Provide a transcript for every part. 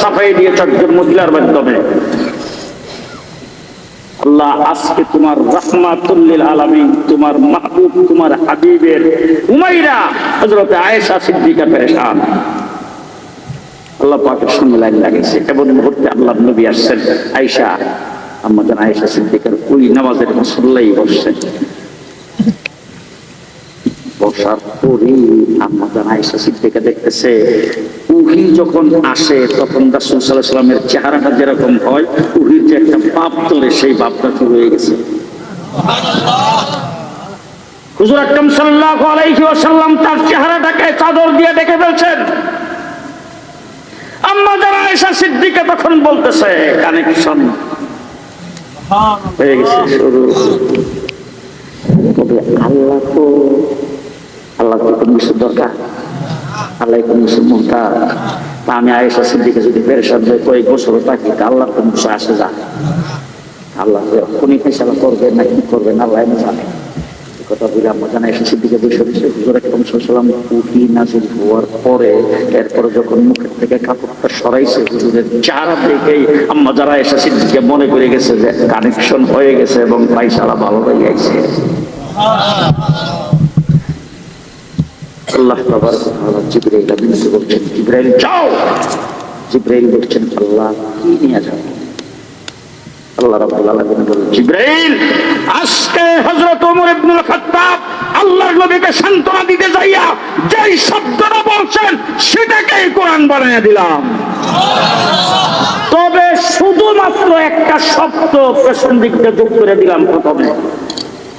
সাফাই দিয়েছ একজন মহিলার মাধ্যমে। আল্লাহ, আজকে তোমার রহমাতুল্লিল আলামিন, তোমার মাহবুব, তোমার হাবিবের উমাইরা, হযরত আয়েশা সিদ্দিকা পেরেশান। আল্লাহ পাকের সঙ্গে লাইন লাগিয়েছে। এমন মুহূর্তে আল্লাহ নবী আসছেন। আয়েশা আমাদের আয়েশা সিদ্দিকার ওই নামাজের মুসল্লাই বসছেন। বসার পরে আমাদের আয়েশা সিদ্দিকা দেখতেছে উহি যখন আসে, তখন রাসূল সাল্লামের চেহারাটা যেরকম হয় উহির যে একটা পাপ তোলে, সেই শুরু হয়ে গেছে। হুজুর আকরাম সাল্লাল্লাহু আলাইহি ওয়াসাল্লাম তার চেহারাটাকে চাদর দিয়ে ডেকে ফেলছেন। আম্মা যারা আয়েশা সিদ্দিকা তখন বলতেছে, কানেকশন হয়ে গেছে শুরু। তবে আল্লাহ তো আল্লাহ কোনো কিছু দরকার। আল্লাহ কোনো কিছু মোহতার তা আমি আয়েশা সিদ্দিকে যদি পেরেশান হয়ে কয়েক বছর থাকি আল্লাহ কোনো কিছু আসে যা। আল্লাহ কোনি ফেসলা করবে না, কি করবে না আল্লাহ জানে। কথা বলে আমরা জানা এসে সিদ্দিকে বসে বসে হুজুর একদম সাল্লাম উহি নাজিল হওয়ার পরে, এরপরে যখন মুখের থেকে কাপড়টা সরাইছে, হুজুরের চারা দেখেই আম্মা যারা এসে সিদ্দিকে মনে করে গেছে যে কানেকশন হয়ে গেছে এবং পয়সালা ভালো হয়ে গেছে। আল্লাহ তাআলা আমিনকে বলছেন জিবরাইল, যাও! জিবরাইল বলছেন, আল্লাহ, কি নিয়ে যাও? আল্লাহ রাব্বুল আলামিন বললেন, জিবরাইল, আজকে হযরত ওমর ইবনুল খাত্তাব আল্লাহর নবীকে দিতে যাইয়া যেই শব্দটা বলছেন, সেটাকেই কোরআন বানিয়ে দিলাম। তবে শুধুমাত্র একটা শব্দ পেছন যোগ করে দিলাম প্রথমে।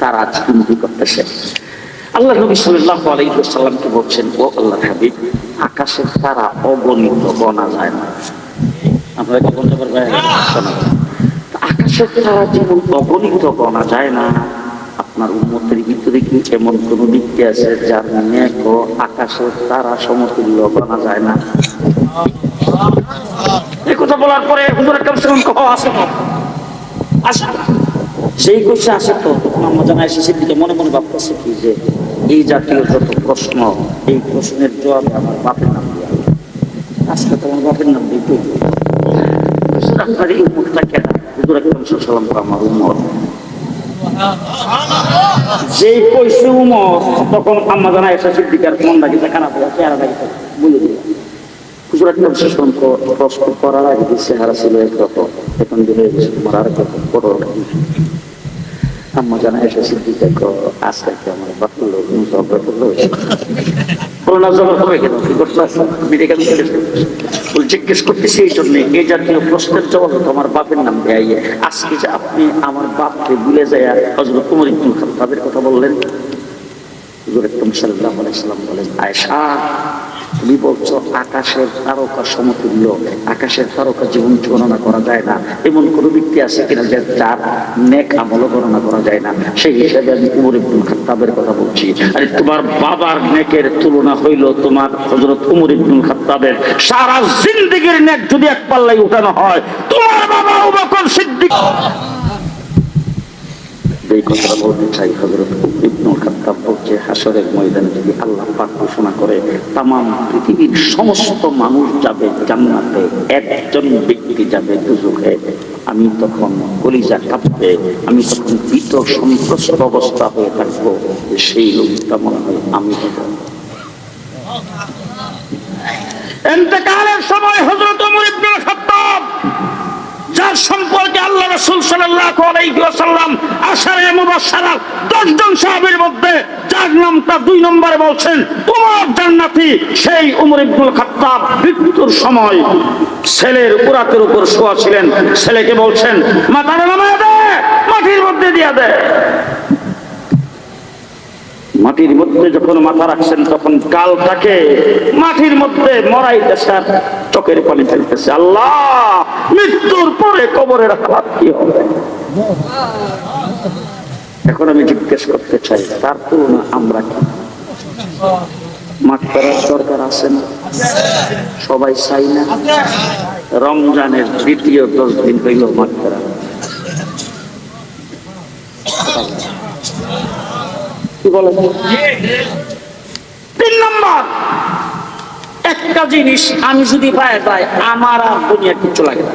তারা চিন্তি করতেছে? আল্লাহ নবী সাল্লাল্লাহু আলাইহি ওয়াসাল্লামকে বলছেন ও আল্লাহ হাবিব আকাশের তারা অগণিত গণা যায় না। আপনারা কি বলতে পারবেন? শোনা আকাশের তারা যেমন অগণিত গণা যায় না আপনার উন্মতের ভিতরে কি এমন কোন ব্যক্তি আছে যার ও আকাশের তারা সমতুল্য গণা যায় না? এই কথা বলার পরে হুজুর একটা কহ আছে সেই কোষে আসে তো মোহাম্মদ জানা এসে দিকে মনে মনে ভাবতেছে কি যে এই জাতীয় যত প্রশ্ন, এই প্রশ্নের জবাবে আমার বাপের নাম দিয়ে। আজকে বাপের নাম দিয়ে তো কেন? আমার উমর। তখন আম্মা জানা এসে সিদ্দিকার মন আকরাম সাল্লাম প্রশ্ন করার আগে চেহারা ছিল একরকম, এখন দিলে তোমার আর একরকম বড় জিজ্ঞেস করতেছি, এই জন্য এই জাতীয় প্রশ্নের জবাব তো আমার বাপের নাম দেয় আজকে যে আপনি আমার বাপকে ভুলে যায় হজরত কুমার ইবনুল খাত্তাবের কথা বললেন, হুজুর বলেন, আয়েশা তুমি আকাশের তারকা সমতুল্য, আকাশের তারকা জীবন গণনা করা যায় না। এমন কোন ব্যক্তি আছে কিনা যে যার নেক আমলও গণনা করা যায় না? সেই হিসাবে আমি উমর ইবনুল খাত্তাবের কথা বলছি। আরে তোমার বাবার নেকের তুলনা হইল তোমার হযরত উমর ইবনুল খাত্তাবের। সারা জিন্দেগীর নেক যদি এক পাল্লাই উঠানো হয়, তোমার বাবা আবু সিদ্দিক এই কথাটা বলতে চাই হজরত ইবনুল খাত্তাব বলছে হাসরের ময়দানে যদি আল্লাহ পাক ঘোষণা করে তাম পৃথিবীর সমস্ত মানুষ যাবে জান্নাতে, একজন ব্যক্তি যাবে দুজুকে আমি তখন কলিজা কাঁপবে, আমি তখন ভীত সন্ত্রস্ত অবস্থা হয়ে থাকব, সেই লোকটা মনে হয় আমি এতেকালের সময় হজরত ইবনুল খাত্তাব, যার সম্পর্কে আল্লাহ রাসূল সাল্লাল্লাহু আলাইহি ওয়াসাল্লাম আশারে মুবাশশারা 10 মধ্যে যার নামটা দুই নম্বরে বলছেন সেই সময় ছেলের উপর শোয়া ছিলেন। ছেলেকে বলছেন মাথাটা নামায় দে, মাটির মধ্যে দিয়া দে। মাটির মধ্যে যখন মাথা রাখছেন, তখন গালটাকে মাটির মধ্যে মরাই দেশার চোখের পানি ফেলতেছে। আল্লাহ, মৃত্যুর পরে কবরের হালাত কি হবে? এখন আমি জিজ্ঞেস করতে চাই, তার তুলনা আমরা কি? মাঠ করার দরকার আছে না? সবাই চাই না? রমজানের দ্বিতীয় দশ দিন হইল মাঠ করা কি বলেন? তিন নম্বর, একটা জিনিস আমি যদি পায়ে যাই আমার আর দুনিয়া কিছু লাগে না।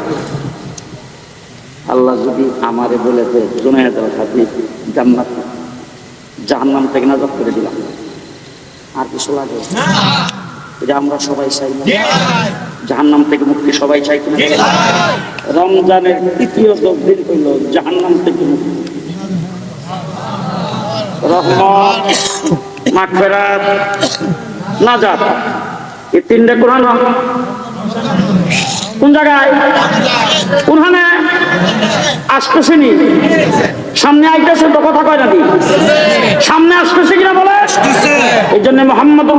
আল্লাহ যদি আমারে বলে জুনায়দ আপনি জান্নাত জাহান্নাম থেকে নাজাত করে দিলাম। আর কিছু লাগে? আমরা সবাই চাই না। জাহান্নাম থেকে মুক্তি সবাই চাই রমজানের তৃতীয় দিন হইল জাহান্নাম থেকে মুক্তি। রহমত, মাগফিরাত, নাজাত। এই তিনটে কোরআন কোন জায়গায়? আসতেছে সামনে আইতেছে তো কথা কয় নাকি সামনে আসতেছে কিনা বলে? এই জন্য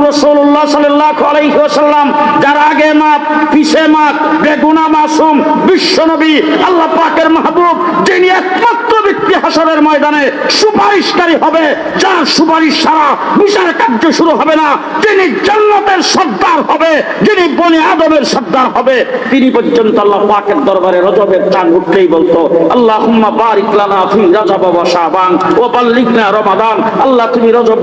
রসুল্লাহ যার আগে পিছে বেগুনা মাসুম আল্লাহ পাকের মাহবুব, যিনি একমাত্র ব্যক্তি হাসরের ময়দানে সুপারিশকারী হবে, যার সুপারিশ ছাড়া বিচার কার্য শুরু হবে না তিনি জান্নাতের সর্দার হবে যিনি আদবের সর্দার হবে। তিনি পর্যন্ত আল্লাহ পাকের দরবারে রজবের চান উঠলেই বলতো আল্লাহ বারিক লানা ফি রাজাব ওয়া শাবান ওয়া বাল্লিগনা রমাদান। আল্লাহ তুমি রজব